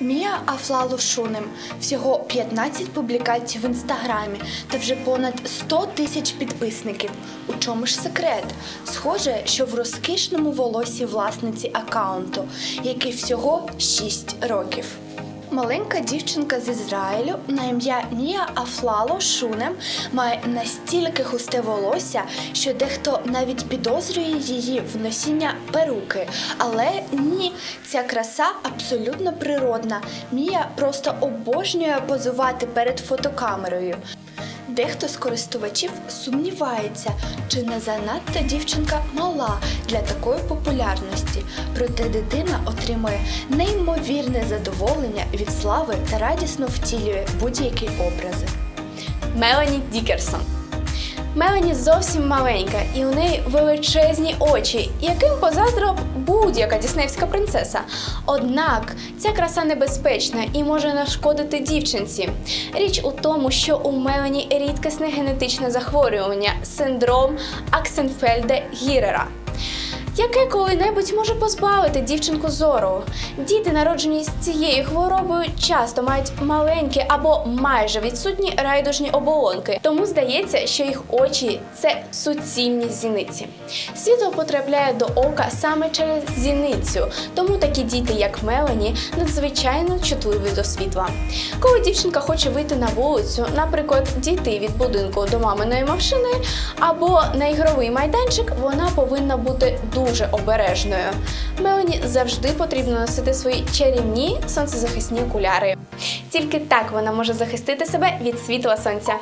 Мія Афлалу Шунем. Всього 15 публікацій в інстаграмі та вже понад 100 тисяч підписників. У чому ж секрет? Схоже, що в розкішному волосі власниці аккаунту, який всього 6 років. Маленька дівчинка з Ізраїлю на ім'я Нія Афлало Шунем має настільки густе волосся, що дехто навіть підозрює її в носіння перуки. Але ні, ця краса абсолютно природна. Мія просто обожнює позувати перед фотокамерою. Дехто з користувачів сумнівається, чи не занадто дівчинка мала для такої популярності. Проте дитина отримує неймовірне задоволення від слави та радісно втілює будь-які образи. Мелані Дікерсон. Мелані зовсім маленька, і у неї величезні очі, яким позаздрила б будь-яка діснеївська принцеса. Однак ця краса небезпечна і може нашкодити дівчинці. Річ у тому, що у Мелані рідкісне генетичне захворювання синдром Аксенфельда Гірера яке коли-небудь може позбавити дівчинку зору. Діти, народжені з цією хворобою, часто мають маленькі або майже відсутні райдужні оболонки, тому здається, що їх очі це суцільні зіниці. Світло потрапляє до ока саме через зіницю, тому такі діти, як Мелані, надзвичайно чутливі до світла. Коли дівчинка хоче вийти на вулицю, наприклад, дійти від будинку до маминої машини або на ігровий майданчик, вона повинна бути дуже обережною. Мелані завжди потрібно носити свої чарівні сонцезахисні окуляри. Тільки так вона може захистити себе від світла сонця.